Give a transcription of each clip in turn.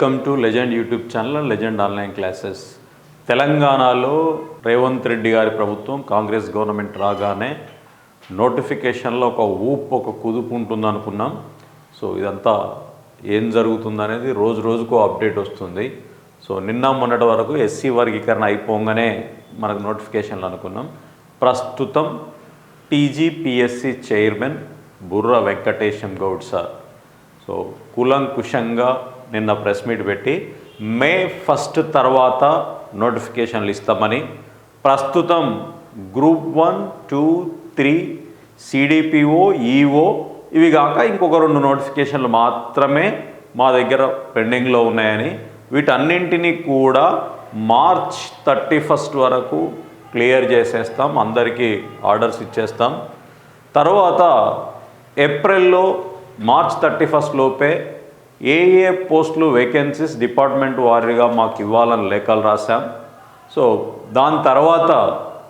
Welcome to legend YouTube channel legend online classes. తెలంగాణలో రేవంత్ రెడ్డి గారి ప్రభుత్వం కాంగ్రెస్ గవర్నమెంట్ రాగానే నోటిఫికేషన్లో ఒక ఊపు ఒక కుదుపు ఉంటుంది అనుకున్నాం సో ఇదంతా ఏం జరుగుతుందనేది రోజు రోజుకు అప్డేట్ వస్తుంది. సో నిన్న మొన్నటి వరకు ఎస్సీ వర్గీకరణ అయిపోగానే మనకు నోటిఫికేషన్లు అనుకున్నాం. ప్రస్తుతం TGPSC chairman Burra Venkatesham Goud sir. So కూలంకుషంగా నిన్న ప్రెస్ మీట్ పెట్టి మే ఫస్ట్ తర్వాత నోటిఫికేషన్లు ఇస్తామని ప్రస్తుతం group one two three CDPO EO ఇవి కాక ఇంకొక రెండు నోటిఫికేషన్లు మాత్రమే మా దగ్గర పెండింగ్లో ఉన్నాయని వీటన్నింటినీ కూడా మార్చ్ థర్టీ ఫస్ట్ వరకు క్లియర్ చేసేస్తాం అందరికీ ఆర్డర్స్ ఇచ్చేస్తాం. తర్వాత ఏప్రిల్లో మార్చ్ థర్టీ ఫస్ట్ లోపే ఏ ఏ పోస్టులు వేకెన్సీస్ డిపార్ట్మెంట్ వారీగా మాకు ఇవ్వాలని లేఖలు రాశాం. సో దాని తర్వాత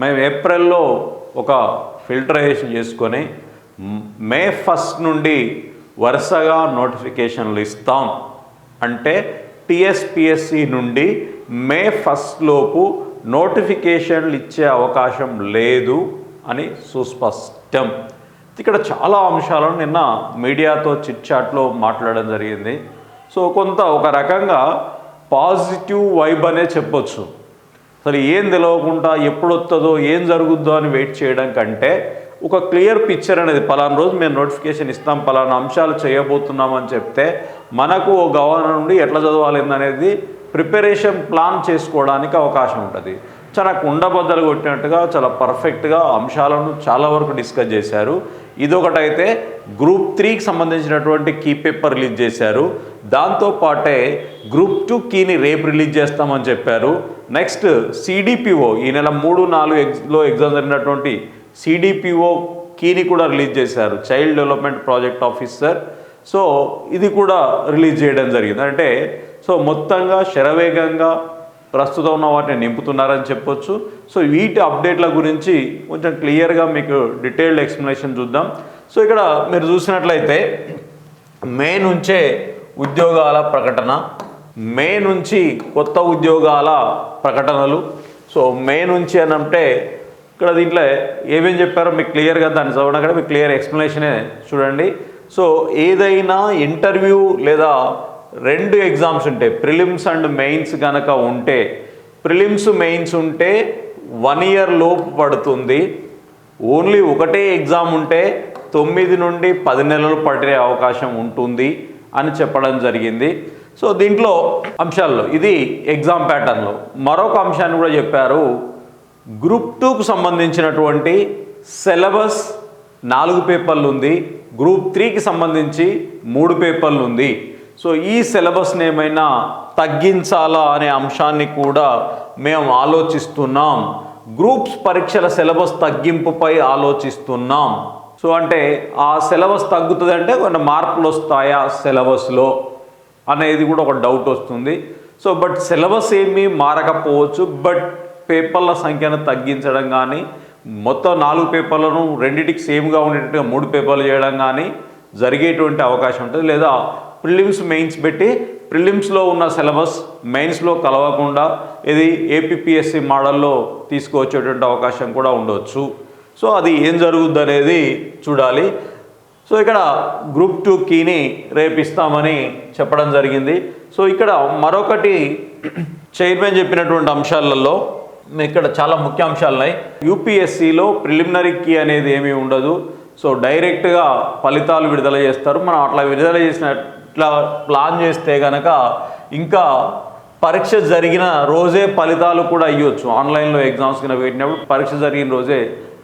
మేము ఏప్రిల్లో ఒక ఫిల్టరేషన్ చేసుకొని మే ఫస్ట్ నుండి వరుసగా నోటిఫికేషన్లు ఇస్తాం. అంటే టీఎస్పిఎస్సి నుండి మే ఫస్ట్ లోపు నోటిఫికేషన్లు ఇచ్చే అవకాశం లేదు అని సుస్పష్టం. ఇక్కడ చాలా అంశాలను నిన్న మీడియాతో చిట్ చాట్లో మాట్లాడడం జరిగింది. సో కొంత ఒక రకంగా పాజిటివ్ వైబ్ అనే చెప్పొచ్చు. అసలు ఏం తెలియకుండా ఎప్పుడు వస్తుందో ఏం జరుగుద్దో అని వెయిట్ చేయడం కంటే ఒక క్లియర్ పిక్చర్ అనేది పలానా రోజు మేము నోటిఫికేషన్ ఇస్తాం పలానా అంశాలు చేయబోతున్నామని చెప్తే మనకు ఓ గవర్నర్ నుండి ఎట్లా చదవాలి అనేది ప్రిపరేషన్ ప్లాన్ చేసుకోవడానికి అవకాశం ఉంటుంది. చాలా కుండబద్దలు కొట్టినట్టుగా చాలా పర్ఫెక్ట్గా అంశాలను చాలా వరకు డిస్కస్ చేశారు. ఇదొకటైతే గ్రూప్ త్రీకి సంబంధించినటువంటి కీ పేపర్ రిలీజ్ చేశారు. దాంతో పాటే గ్రూప్ టూ కీని రేపు రిలీజ్ చేస్తామని చెప్పారు. నెక్స్ట్ సిడిపిఓ ఈ నెల మూడు నాలుగు ఎగ్స్లో ఎగ్జామ్ జరిగినటువంటి సిడిపిఓ కీని కూడా రిలీజ్ చేశారు. Child development project officer so ఇది కూడా రిలీజ్ చేయడం జరిగింది. అంటే సో మొత్తంగా శరవేగంగా ప్రస్తుతం ఉన్న వాటిని నింపుతున్నారని చెప్పొచ్చు. సో వీటి అప్డేట్ల గురించి కొంచెం క్లియర్గా మీకు డీటెయిల్డ్ ఎక్స్ప్లెనేషన్ చూద్దాం. సో ఇక్కడ మీరు చూసినట్లయితే మే నుంచే ఉద్యోగాల ప్రకటన మే నుంచి కొత్త ఉద్యోగాల ప్రకటనలు. సో మే నుంచి అని అంటే ఇక్కడ దీంట్లో ఏమేం చెప్పారో మీకు క్లియర్గా దాన్ని చదవడం. కూడా మీకు క్లియర్ ఎక్స్ప్లెనేషనే చూడండి. సో ఏదైనా ఇంటర్వ్యూ లేదా రెండు ఎగ్జామ్స్ ఉంటాయి ప్రిలిమ్స్ అండ్ మెయిన్స్ కనుక ఉంటే ప్రిలిమ్స్ మెయిన్స్ ఉంటే వన్ ఇయర్ లోపు పడుతుంది. ఓన్లీ ఒకటే ఎగ్జామ్ ఉంటే తొమ్మిది నుండి పది నెలలు పడే అవకాశం ఉంటుంది అని చెప్పడం జరిగింది. సో దీంట్లో అంశాల్లో ఇది ఎగ్జామ్ ప్యాటర్న్లో మరొక అంశాన్ని కూడా చెప్పారు. గ్రూప్ టూకు సంబంధించినటువంటి సిలబస్ నాలుగు పేపర్లు ఉంది. గ్రూప్ త్రీకి సంబంధించి మూడు పేపర్లు ఉంది. సో ఈ సిలబస్ని ఏమైనా తగ్గించాలా అనే అంశాన్ని కూడా మేము ఆలోచిస్తున్నాం. గ్రూప్స్ పరీక్షల సిలబస్ తగ్గింపుపై ఆలోచిస్తున్నాం. సో అంటే ఆ సిలబస్ తగ్గుతుందంటే కొన్ని మార్పులు వస్తాయా సిలబస్లో అనేది కూడా ఒక డౌట్ వస్తుంది. సో బట్ సిలబస్ ఏమీ మారకపోవచ్చు. బట్ పేపర్ల సంఖ్యను తగ్గించడం కానీ మొత్తం నాలుగు పేపర్లను రెండింటికి సేమ్గా ఉండేటట్టుగా మూడు పేపర్లు చేయడం కానీ జరిగేటువంటి అవకాశం ఉంటుంది. లేదా ప్రిలిమ్స్ మెయిన్స్ పెట్టి ప్రిలిమ్స్లో ఉన్న సిలబస్ మెయిన్స్లో కలవకుండా ఇది ఏపీఎస్సి మోడల్లో తీసుకువచ్చేటువంటి అవకాశం కూడా ఉండవచ్చు సో అది ఏం జరుగుద్ది అనేది చూడాలి. సో ఇక్కడ గ్రూప్ టూ కీని రేపిస్తామని చెప్పడం జరిగింది. సో ఇక్కడ మరొకటి చైర్మన్ చెప్పినటువంటి అంశాలలో ఇక్కడ చాలా ముఖ్య అంశాలు ఉన్నాయి యూపీఎస్సిలో ప్రిలిమినరీ కీ అనేది ఏమీ ఉండదు. సో డైరెక్ట్గా ఫలితాలు విడుదల చేస్తారు. మనం అట్లా విడుదల చేసిన ఇట్లా ప్లాన్ చేస్తే కనుక ఇంకా పరీక్ష జరిగిన రోజే ఫలితాలు కూడా ఇవ్వచ్చు. ఆన్లైన్లో ఎగ్జామ్స్ కింద పెట్టినప్పుడు పరీక్ష జరిగిన రోజే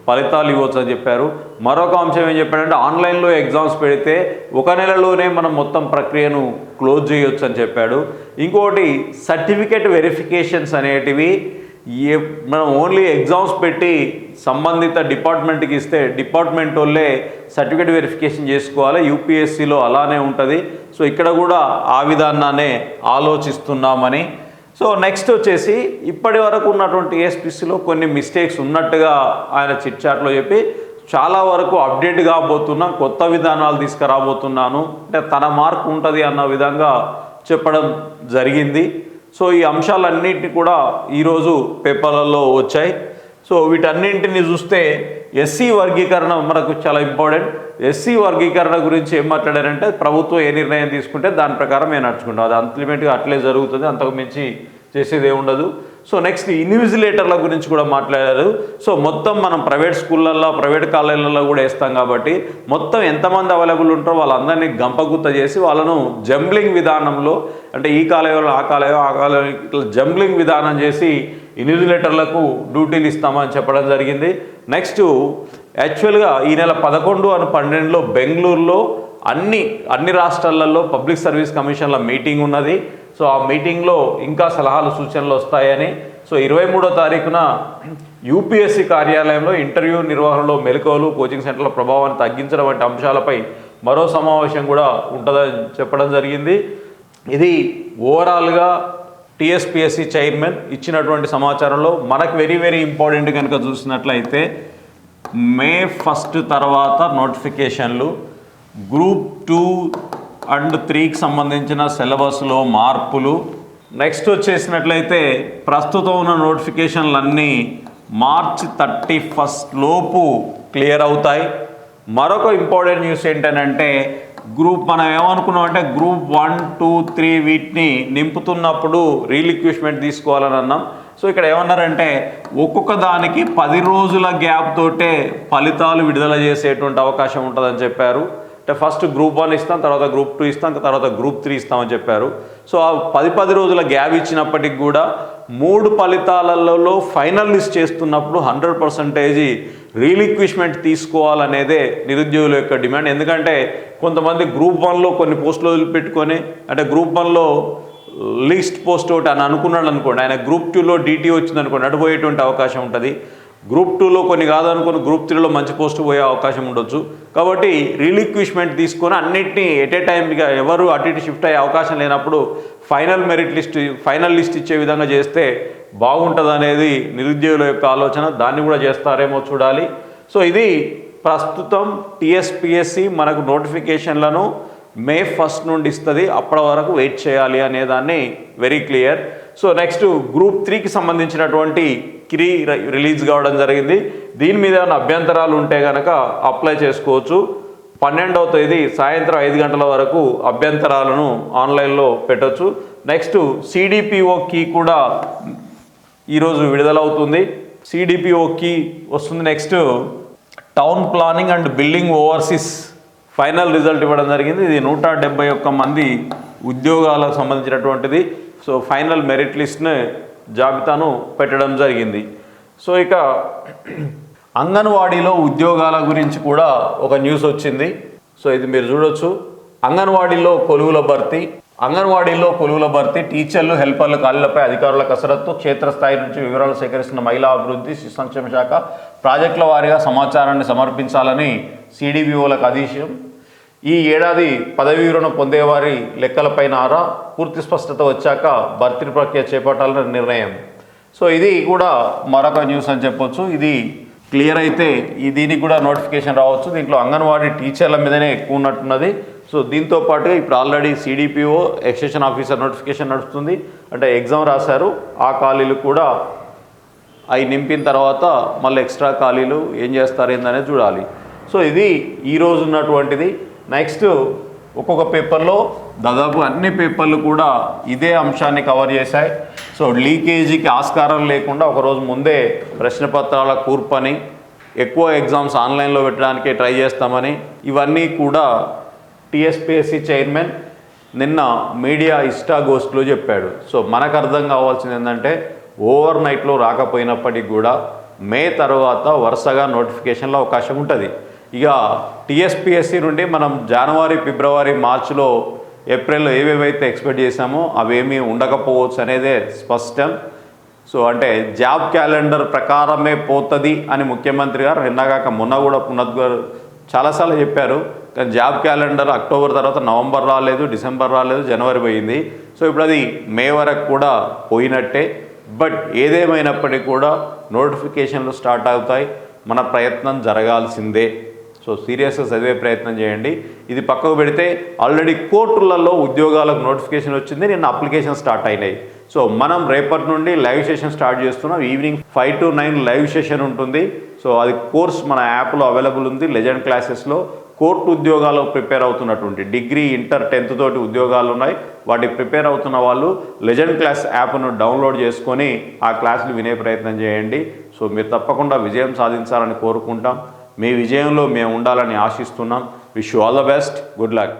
ఫలితాలు ఇవ్వచ్చు అని చెప్పారు. మరొక అంశం ఏం చెప్పాడంటే ఆన్లైన్లో ఎగ్జామ్స్ పెడితే ఒక నెలలోనే మనం మొత్తం ప్రక్రియను క్లోజ్ చేయొచ్చు అని చెప్పాడు. ఇంకోటి సర్టిఫికేట్ వెరిఫికేషన్స్ అనేటివి ఏ మనం ఓన్లీ ఎగ్జామ్స్ పెట్టి సంబంధిత డిపార్ట్మెంట్కి ఇస్తే డిపార్ట్మెంట్ వాళ్ళే సర్టిఫికేట్ వెరిఫికేషన్ చేసుకోవాలి. యూపీఎస్సిలో అలానే ఉంటుంది. సో ఇక్కడ కూడా ఆ విధానాన్నే ఆలోచిస్తున్నామని. సో నెక్స్ట్ వచ్చేసి ఇప్పటి వరకు ఉన్నటువంటి ఏఎస్పిసిలో కొన్ని మిస్టేక్స్ ఉన్నట్టుగా ఆయన చిట్చాట్లో చెప్పి చాలా వరకు అప్డేట్ కాబోతున్నాం కొత్త విధానాలు తీసుకురాబోతున్నాను. అంటే తన మార్క్ ఉంటుంది అన్న విధంగా చెప్పడం జరిగింది. సో ఈ అంశాలన్నింటినీ కూడా ఈరోజు పేపర్లలో వచ్చాయి. సో వీటన్నింటిని చూస్తే ఎస్సీ వర్గీకరణ మనకు చాలా ఇంపార్టెంట్. ఎస్సీ వర్గీకరణ గురించి ఏం మాట్లాడారంటే ప్రభుత్వం ఏ నిర్ణయం తీసుకుంటే దాని ప్రకారం మేము నడుచుకుంటాం. అది అల్టిమేట్గా అట్లే జరుగుతుంది అంతకు మించి చేసేది ఉండదు. సో నెక్స్ట్ ఇన్విజిలేటర్ల గురించి కూడా మాట్లాడారు. సో మొత్తం మనం ప్రైవేట్ స్కూళ్ళల్లో ప్రైవేట్ కాలేజీలలో కూడా వేస్తాం కాబట్టి మొత్తం ఎంతమంది అవైలబుల్ ఉంటారో వాళ్ళందరినీ గంపగుత్త చేసి వాళ్ళను జంబ్లింగ్ విధానంలో అంటే ఈ కాలేజీలో ఆ కాలేజీ ఆ కాలేజీ జంబ్లింగ్ విధానం చేసి ఇన్విజిలేటర్లకు డ్యూటీలు ఇస్తామని చెప్పడం జరిగింది. నెక్స్ట్ యాక్చువల్గా ఈ నెల పదకొండు అని పన్నెండులో బెంగళూరులో అన్ని అన్ని రాష్ట్రాలలో పబ్లిక్ సర్వీస్ కమిషన్ల మీటింగ్ ఉన్నది. సో ఆ మీటింగ్లో ఇంకా సలహాలు సూచనలు వస్తాయని. సో ఇరవై మూడో తారీఖున యూపీఎస్సీ కార్యాలయంలో ఇంటర్వ్యూ నిర్వహణలో మెలకువలు కోచింగ్ సెంటర్ల ప్రభావాన్ని తగ్గించడం వంటి అంశాలపై మరో సమావేశం కూడా ఉంటుందని చెప్పడం జరిగింది. ఇది ఓవరాల్గా టీఎస్పిఎస్సి చైర్మన్ ఇచ్చినటువంటి సమాచారంలో మనకు వెరీ వెరీ ఇంపార్టెంట్ కనుక చూసినట్లయితే మే ఫస్ట్ తర్వాత నోటిఫికేషన్లు గ్రూప్ టూ అండ్ త్రీకి సంబంధించిన సిలబస్లో మార్పులు. నెక్స్ట్ వచ్చేసినట్లయితే ప్రస్తుతం ఉన్న నోటిఫికేషన్లన్నీ మార్చ్ థర్టీ ఫస్ట్ లోపు క్లియర్ అవుతాయి. మరొక ఇంపార్టెంట్ న్యూస్ ఏంటంటే గ్రూప్ మనం ఏమనుకున్నాం అంటే గ్రూప్ వన్ టూ త్రీ వీటిని నింపుతున్నప్పుడు రీలిక్విష్మెంట్ తీసుకోవాలని అన్నాం. సో ఇక్కడ ఏమన్నారంటే ఒక్కొక్క దానికి పది రోజుల గ్యాప్ తోటే ఫలితాలు విడుదల చేసేటువంటి అవకాశం ఉంటుందని చెప్పారు. అంటే ఫస్ట్ గ్రూప్ వన్ ఇస్తాం తర్వాత గ్రూప్ టూ ఇస్తాం తర్వాత గ్రూప్ త్రీ ఇస్తామని చెప్పారు. సో ఆ పది పది రోజుల గ్యాప్ ఇచ్చినప్పటికి కూడా మూడు ఫలితాలలో ఫైనల్ లిస్ట్ చేస్తున్నప్పుడు హండ్రెడ్ పర్సంటేజ్ రీలిక్విష్మెంట్ తీసుకోవాలనేదే నిరుద్యోగుల యొక్క డిమాండ్. ఎందుకంటే కొంతమంది గ్రూప్ వన్లో కొన్ని పోస్టులు వదిలిపెట్టుకొని అంటే గ్రూప్ వన్లో లీస్ట్ పోస్ట్ ఒకటి అని అనుకున్నాడు అనుకోండి ఆయన గ్రూప్ టూలో డీటీ వచ్చింది అనుకోండి అటుపోయేటువంటి అవకాశం ఉంటుంది. గ్రూప్ టూలో కొన్ని కాదనుకుని గ్రూప్ త్రీలో మంచి పోస్ట్ పోయే అవకాశం ఉండొచ్చు. కాబట్టి రిలిక్విష్మెంట్ తీసుకొని అన్నిటినీ ఎట్ ఏ టైంగా ఎవరు అటు ఇటు షిఫ్ట్ అయ్యే అవకాశం లేనప్పుడు final merit list final list ఇచ్చే విధంగా చేస్తే బాగుంటుంది అనేది నిరుద్యోగుల యొక్క ఆలోచన. దాన్ని కూడా చేస్తారేమో చూడాలి. సో ఇది ప్రస్తుతం టీఎస్పిఎస్సి మనకు నోటిఫికేషన్లను మే ఫస్ట్ నుండి ఇస్తుంది. అప్పటి వరకు వెయిట్ చేయాలి అనేదాన్ని very clear. So next group త్రీకి సంబంధించినటువంటి కిరీ రిలీజ్ కావడం జరిగింది. దీని మీద ఏమైనా అభ్యంతరాలు ఉంటే కనుక అప్లై చేసుకోవచ్చు. పన్నెండవ తేదీ సాయంత్రం ఐదు గంటల వరకు అభ్యంతరాలను ఆన్లైన్లో పెట్టొచ్చు. నెక్స్ట్ సిడిపిఓ కీ కూడా ఈరోజు విడుదలవుతుంది. సిడిపిఓ కీ వస్తుంది next town planning and building overseas final result ఇవ్వడం జరిగింది. ఇది నూట డెబ్బై ఒక్క మంది ఉద్యోగాలకు సంబంధించినటువంటిది. సో ఫైనల్ మెరిట్ లిస్ట్ని జాబితాను పెట్టడం జరిగింది. సో ఇక అంగన్వాడీలో ఉద్యోగాల గురించి కూడా ఒక న్యూస్ వచ్చింది. సో ఇది మీరు చూడొచ్చు. అంగన్వాడీలో కొలువుల భర్తీ అంగన్వాడీలో కొలువుల భర్తీ టీచర్లు హెల్పర్ల ఖాళీలపై అధికారుల కసరత్తు క్షేత్రస్థాయి నుంచి వివరాలు సేకరిస్తున్న మహిళా అభివృద్ధి శిశు సంక్షేమ శాఖ ప్రాజెక్టుల వారీగా సమాచారాన్ని సమర్పించాలని సిడిబిఓలకు ఆదేశం ఈ ఏడాది పదవీ విరమణ పొందేవారి లెక్కలపైన ఆరా పూర్తి స్పష్టత వచ్చాక భర్తీ ప్రక్రియ చేపట్టాలని నిర్ణయం. సో ఇది కూడా మరొక న్యూస్ అని చెప్పొచ్చు. ఇది క్లియర్ అయితే ఈ దీనికి కూడా నోటిఫికేషన్ రావచ్చు. దీంట్లో అంగన్వాడీ టీచర్ల మీదనే ఎక్కువ ఉన్నట్టున్నది. సో దీంతో పాటుగా ఇప్పుడు already CDPO extension officer notification నడుస్తుంది. అంటే ఎగ్జామ్ రాశారు. ఆ ఖాళీలు కూడా అవి నింపిన తర్వాత మళ్ళీ ఎక్స్ట్రా ఖాళీలు ఏం చేస్తారు ఏందనేది చూడాలి. సో ఇది ఈరోజు ఉన్నటువంటిది. నెక్స్ట్ ఒక్కొక్క పేపర్లో దాదాపు అన్ని పేపర్లు కూడా ఇదే అంశాన్ని కవర్ చేశాయి. సో లీకేజీకి ఆస్కారం లేకుండా ఒకరోజు ముందే ప్రశ్నపత్రాల కూర్పని ఎక్కువ ఎగ్జామ్స్ ఆన్లైన్లో పెట్టడానికి ట్రై చేస్తామని ఇవన్నీ కూడా టీఎస్పిఎస్సీ చైర్మన్ నిన్న మీడియా ఇష్టాగోష్ఠిలో చెప్పాడు. సో మనకు అర్థం కావాల్సింది ఏంటంటే ఓవర్ నైట్లో రాకపోయినప్పటికీ కూడా మే తర్వాత వరుసగా నోటిఫికేషన్లో అవకాశం ఉంటుంది. ఇక టీఎస్పిఎస్సి నుండి మనం జనవరి ఫిబ్రవరి మార్చిలో ఏప్రిల్లో ఏవేవైతే ఎక్స్పెక్ట్ చేసామో అవేమీ ఉండకపోవచ్చు అనేదే స్పష్టం. సో అంటే జాబ్ క్యాలెండర్ ప్రకారమే పోతుంది అని ముఖ్యమంత్రి గారు నిన్నగాక మొన్న కూడా పునద్ గారు చాలాసార్లు చెప్పారు. కానీ జాబ్ క్యాలెండర్ అక్టోబర్ తర్వాత నవంబర్ రాలేదు డిసెంబర్ రాలేదు జనవరి పోయింది. సో ఇప్పుడు అది మే వరకు కూడా పోయినట్టే. బట్ ఏదేమైనప్పటికీ కూడా నోటిఫికేషన్లు స్టార్ట్ అవుతాయి. మన ప్రయత్నం జరగాల్సిందే. సో సీరియస్గా చదివే ప్రయత్నం చేయండి. ఇది పక్కకు పెడితే ఆల్రెడీ కోర్టులలో ఉద్యోగాలకు నోటిఫికేషన్ వచ్చింది. నిన్న అప్లికేషన్ స్టార్ట్ అయినాయి. సో మనం రేపటి నుండి లైవ్ సెషన్ స్టార్ట్ చేస్తున్నాం. Evening five to nine live session ఉంటుంది. సో అది కోర్స్ మన యాప్లో అవైలబుల్ ఉంది. లెజెండ్ క్లాసెస్లో కోర్టు ఉద్యోగాలు ప్రిపేర్ అవుతున్నటువంటి డిగ్రీ ఇంటర్ టెన్త్ తోటి ఉద్యోగాలు ఉన్నాయి. వాటికి ప్రిపేర్ అవుతున్న వాళ్ళు లెజెండ్ క్లాస్ యాప్ను డౌన్లోడ్ చేసుకొని ఆ క్లాసులు వినే ప్రయత్నం చేయండి. సో మీరు తప్పకుండా విజయం సాధించాలని కోరుకుంటాం. మీ విజయంలో మేము ఉండాలని ఆశిస్తున్నాం. Wish you all the best good luck